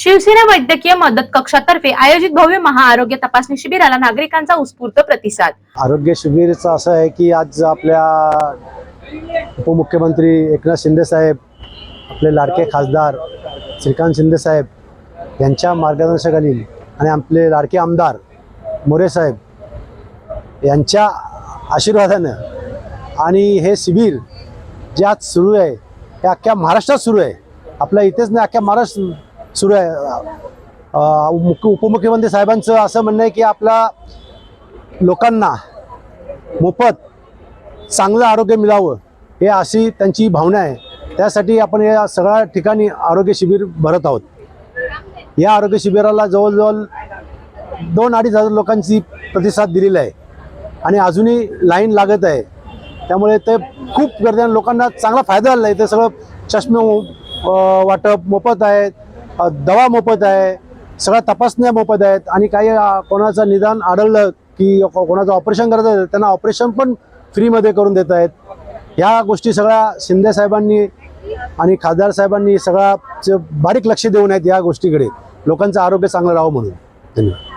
शिवसेना वैद्यकीय मदत कक्षातर्फे आयोजित भव्य महाआरोग्य तपासणी शिबिराला नागरिकांचा उत्स्फूर्त प्रतिसाद. आरोग्य शिबिरचं असं आहे की आज आपल्या उपमुख्यमंत्री एकनाथ शिंदे साहेब आपले लाडके खासदार श्रीकांत शिंदे साहेब यांच्या मार्गदर्शनाखाली आणि आपले लाडके आमदार मोरे साहेब यांच्या आशीर्वादानं आणि हे शिबिर जे आज सुरू आहे हे अख्ख्या महाराष्ट्रात सुरू आहे. आपल्या इथेच नाही अख्ख्या महाराष्ट्र सुरू आहे. मुख्य उपमुख्यमंत्री साहेबांचं असं म्हणणं आहे की आपला लोकांना मोफत चांगलं आरोग्य मिळावं हे अशी त्यांची भावना आहे. त्यासाठी आपण या सगळ्या ठिकाणी आरोग्य शिबिर भरत आहोत. या आरोग्य शिबिराला जवळजवळ दोन अडीच हजार लोकांची प्रतिसाद दिलेला आहे. आणि अजूनही लाईन लागत आहे. त्यामुळे ते खूप गर्दी लोकांना चांगला फायदा झाला आहे. ते सगळं चष्मे वाटप मोफत आहेत. दवा मोफत आहे सगळ्या तपासण्या मोफत आहेत आणि काही कोणाचं निदान आढळलं की कोणाचं ऑपरेशन करत त्यांना ऑपरेशन पण फ्रीमध्ये करून देत आहेत. ह्या गोष्टी सगळ्या शिंदे साहेबांनी आणि खासदार साहेबांनी सगळा च- बारीक लक्ष देऊन आहेत या गोष्टीकडे. लोकांचं आरोग्य चांगलं राहावं म्हणून. धन्यवाद.